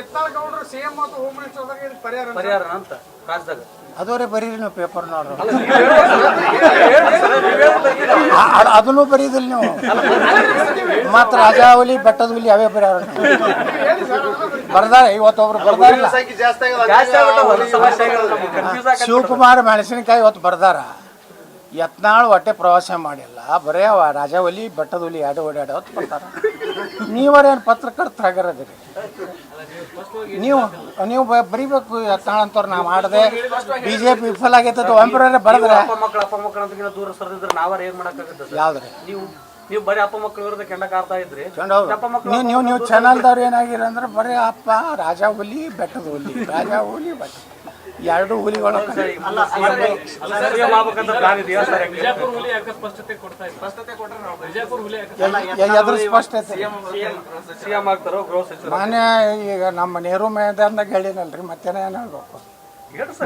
ಯತ್ನಾಳ್ ಗೌಡರು ಸಿಎಂ ಮತ್ತು home minister ಇದು ಪರಿಹಾರ ಅಂತ. ಪರಿಹಾರ ಅಂತ ರಾಜ್ಯದಾಗ ಅದವರೇ ಬರೀರಿ ನೀವು ಪೇಪರ್ ನೋಡ್ರಿ ಅದನ್ನು ಬರೀದಿಲ್ಲ ನೀವು ಮಾತ್ರ ರಾಜಾವಲಿ ಬೆಟ್ಟದ ಹುಲಿ ಅವೇ ಅಂತ ಬರ್ದಾರ ಇವತ್ತೊಬ್ರು ಬರ್ದಾರಿಲ್ಲ ಜಾಸ್ತಿ ಸಮಸ್ಯೆ ಆಗಿರೋದು ನಮ್ಗೆ. ಶಿವಕುಮಾರ್ ಮೆಣಸಿನಕಾಯಿ ಇವತ್ತು ಬರ್ದಾರ ಯತ್ನಾಳ್ ಹೊಟ್ಟೆ ಪ್ರವಾಸ ಮಾಡಿಲ್ಲ ಬರೇ ಅವ ರಾಜಾವಲಿ ಬೆಟ್ಟದ ಹುಲಿ ಎರಡು ಓಡಾಡ ಹೊತ್ತು ಬರ್ತಾರ ನೀವರೇನು ಪತ್ರಕರ್ತರಾಗಿರೋದಿರಿ ನೀವು ನೀವು ಬರಿಬೇಕು ಯತ್ನಾಳ್ ಅಂತವ್ರು ನಾ ಮಾಡಿದೆ. ಬಿ ಜೆ ಪಿ ವಿಫಲ ಆಗೈತೆ ಒಮ್ಮೆ ಬರದ್ರೆ. ಅಪ್ಪ ಮಕ್ಕಳು ಅಪ್ಪ ಮಕ್ಕಳು ಅಂತ ದೂರ ಸರಿದ್ರೆ ನಾವಾರ ಏನು ಮಾಡಕ್ಕಾಗತ್ತೆ ಯಾವ್ದ್ರಿ? ನೀವು ನೀವು ಬರೀ ಅಪ್ಪ ಮಕ್ಕಳ ವಿರುದ್ಧ ಕೆಂಡ ಕಾರ್ತಾ ಇದ್ರಿ. ನೀವು ನೀವು ನೀವು ಚಾನಲ್ದವ್ರು ಏನಾಗಿರಂದ್ರೆ ಬರೀ ಅಪ್ಪ ರಾಜ ಹುಲಿ ಬೆಟ್ಟದ ಹುಲಿ ರಾಜಾ ಹುಲಿ ಬೆಟ್ಟ. ಎರಡು ಹುಲಿಗಳು ಎದ್ರ ಸ್ಪಷ್ಟತೆ ಮಾನ್ಯ ಈಗ ನಮ್ಮ ನೆಹರು ಮೈದಾನದಾಗ ಹೇಳಿನಲ್ರಿ ಮತ್ತೇನ ಏನು ಹೇಳ್ಬೇಕು?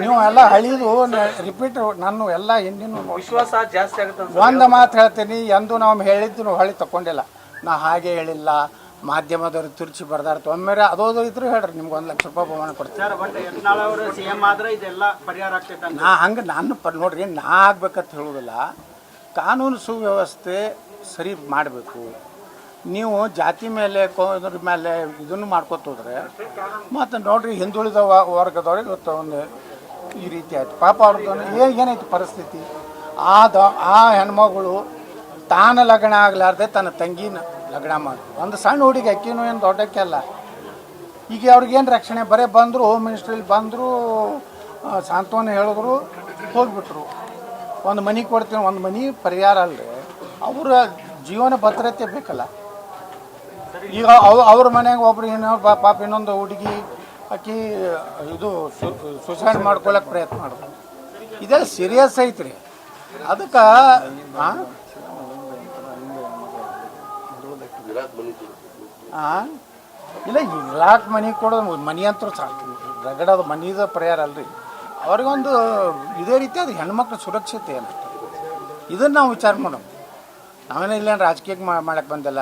ನೀವು ಎಲ್ಲ ಹಳಿದು ರಿಪೀಟ್ ನಾನು ಎಲ್ಲ ಹಿಂದಿನ ವಿಶ್ವಾಸ ಜಾಸ್ತಿ ಆಗುತ್ತೆ ಒಂದು ಮಾತು ಹೇಳ್ತೀನಿ ಎಂದು ನಾವು ಹೇಳಿದ್ದು ಹೊಳಿ ತಗೊಂಡಿಲ್ಲ ನಾ ಹಾಗೆ ಹೇಳಿಲ್ಲ. ಮಾಧ್ಯಮದವ್ರು ತಿರುಚಿ ಬರ್ದಾರ್ತು ಒಮ್ಮೆ ಅದೋದು ಇದ್ರು ಹೇಳ್ರಿ ನಿಮ್ಗೆ ಒಂದು ಲಕ್ಷ ರೂಪಾಯಿ ಬಹುಮಾನ ಕೊಡ್ತೀನಿ. ಸರ್ ಬಟ್ ಯತ್ನಾಳ್ ಅವರು ಸಿಎಂ ಆದ್ರೆ ಇದೆಲ್ಲ ಪರಿಹಾರ ಆಗ್ತೈತೆ ಅಂತ. ನಾ ಹಂಗೆ ನಾನು ಪ ನೋಡ್ರಿ ನಾ ಆಗ್ಬೇಕಂತ ಹೇಳೋದಿಲ್ಲ. ಕಾನೂನು ಸುವ್ಯವಸ್ಥೆ ಸರಿ ಮಾಡಬೇಕು. ನೀವು ಜಾತಿ ಮೇಲೆ ಕೋ ಇದ್ರ ಮೇಲೆ ಇದನ್ನು ಮಾಡ್ಕೊತ ಹೋದ್ರೆ ಮತ್ತು ನೋಡ್ರಿ ಹಿಂದುಳಿದ ವ- ವರ್ಗದವ್ರಿಗೆ ಇವತ್ತು ಒಂದು ಈ ರೀತಿ ಆಯ್ತು. ಪಾಪ ಅವ್ರದ್ದು ಏನು ಏನಾಯ್ತು ಪರಿಸ್ಥಿತಿ? ಆ ದ ಆ ಹೆಣ್ಮಗಳು ತಾನ ಲಗ್ನ ಆಗ್ಲಾರ್ದೆ ತನ್ನ ತಂಗಿನ ಲಗ್ನ ಮಾಡಿ ಒಂದು ಸಣ್ಣ ಹುಡುಗಿ ಅಕ್ಕಿನೂ ಏನು ದೊಡ್ಡಕ್ಕೆ ಅಲ್ಲ. ಈಗ ಅವ್ರಿಗೇನು ರಕ್ಷಣೆ? ಬರೇ ಬಂದರು ಹೋಮ್ ಮಿನಿಸ್ಟ್ರಿಲಿ ಬಂದರು ಸಾಂತ್ವನ ಹೇಳಿದ್ರು, ಹೋಗ್ಬಿಟ್ರು. ಒಂದು ಮನೆ ಕೊಡ್ತೀನಿ, ಒಂದು ಮನೆ ಪರಿಹಾರ ಅಲ್ಲರಿ ಅವರ ಜೀವನ ಭದ್ರತೆ ಬೇಕಲ್ಲ. ಈಗ ಅವ್, ಅವ್ರ ಮನ್ಯಾಗ ಒಬ್ರು ಪಾ- ಪಾಪ ಇನ್ನೊಂದು ಹುಡುಗಿ ಆಕಿ ಇದು ಸುಸೈಡ್ ಮಾಡ್ಕೊಳಕ್ಕೆ ಪ್ರಯತ್ನ ಮಾಡಿದ್ರು ಇದೆಲ್ಲ ಸೀರಿಯಸ್ ಐತ್ರಿ. ಅದಕ್ಕೆ ಇಲ್ಲ ಇರ್ಲಾಕ್ ಮನೆ ಕೊಡೋದು ಮನೆ ಅಂತೂ ಸಾಕು. ರಗಡದ ಮನಿದ ಪರಿಹಾರ ಅಲ್ರಿ. ಅವ್ರಿಗೊಂದು ಇದೇ ರೀತಿ ಅದು ಹೆಣ್ಮಕ್ಳ ಸುರಕ್ಷತೆ ಅಂತ. ಇದನ್ನು ನಾವು ವಿಚಾರ ಮಾಡೋಣ. ನಾವೇನು ಇಲ್ಲೇನು ರಾಜಕೀಯಕ್ಕೆ ಮಾಡಕ್ಕೆ ಬಂದಿಲ್ಲ.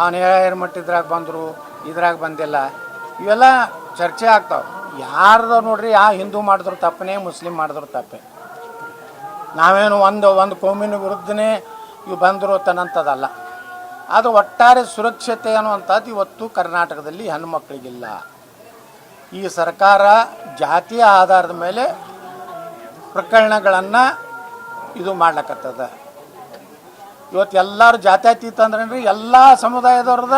ಅವನು ಏರ್ ಮಟ್ಟಿದ್ರಾಗ ಬಂದರು, ಇದ್ರಾಗ ಬಂದಿಲ್ಲ. ಇವೆಲ್ಲ ಚರ್ಚೆ ಆಗ್ತಾವೆ. ಯಾರ್ದು ನೋಡ್ರಿ ಯಾವ ಹಿಂದೂ ಮಾಡಿದ್ರು ತಪ್ಪನೇ, ಮುಸ್ಲಿಂ ಮಾಡಿದ್ರು ತಪ್ಪೇ. ನಾವೇನು ಒಂದು ಒಂದು ಕೋಮಿನ ವಿರುದ್ಧನೇ ಇವು ಬಂದರು ತನ್ನಂಥದ್ದಲ್ಲ ಅದು ಒಟ್ಟಾರೆ ಸುರಕ್ಷತೆ ಅನ್ನುವಂಥದ್ದು ಇವತ್ತು ಕರ್ನಾಟಕದಲ್ಲಿ ಹೆಣ್ಮಕ್ಳಿಗಿಲ್ಲ. ಈ ಸರ್ಕಾರ ಜಾತಿಯ ಆಧಾರದ ಮೇಲೆ ಪ್ರಕರಣಗಳನ್ನು ಇದು ಮಾಡ್ಲಕತ್ತದ. ಇವತ್ತು ಎಲ್ಲರೂ ಜಾತ್ಯತೀತ ಅಂದ್ರೆ ಎಲ್ಲ ಸಮುದಾಯದವ್ರದ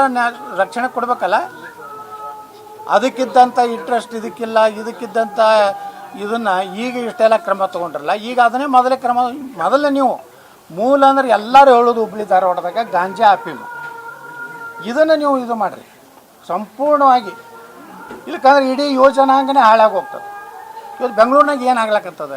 ರಕ್ಷಣೆ ಕೊಡಬೇಕಲ್ಲ? ಅದಕ್ಕಿದ್ದಂಥ ಇಂಟ್ರೆಸ್ಟ್ ಇದಕ್ಕಿಲ್ಲ ಇದಕ್ಕಿದ್ದಂಥ ಇದನ್ನು ಈಗ ಇಷ್ಟೆಲ್ಲ ಕ್ರಮ ತೊಗೊಂಡ್ರಲ್ಲ? ಈಗ ಅದನ್ನೇ ಮೊದಲೇ ಕ್ರಮ, ಮೊದಲೇ ನೀವು ಮೂಲ ಅಂದ್ರೆ ಎಲ್ಲರೂ ಹೇಳೋದು ಹುಬ್ಳಿ ಧಾರವಾಡದಾಗ ಗಾಂಜಾ ಅಫೀಮು ಇದನ್ನು ನೀವು ಇದು ಮಾಡಿರಿ. ಸಂಪೂರ್ಣವಾಗಿ. ಇಲ್ಲಕಂದ್ರೆ ಇಡೀ ಯೋಜನಾಂಗನೇ ಹಾಳಾಗಿ ಹೋಗ್ತದೆ. ಇವತ್ತು ಬೆಂಗಳೂರಿನಾಗ ಏನು ಆಗ್ಲಕತ್ತದ?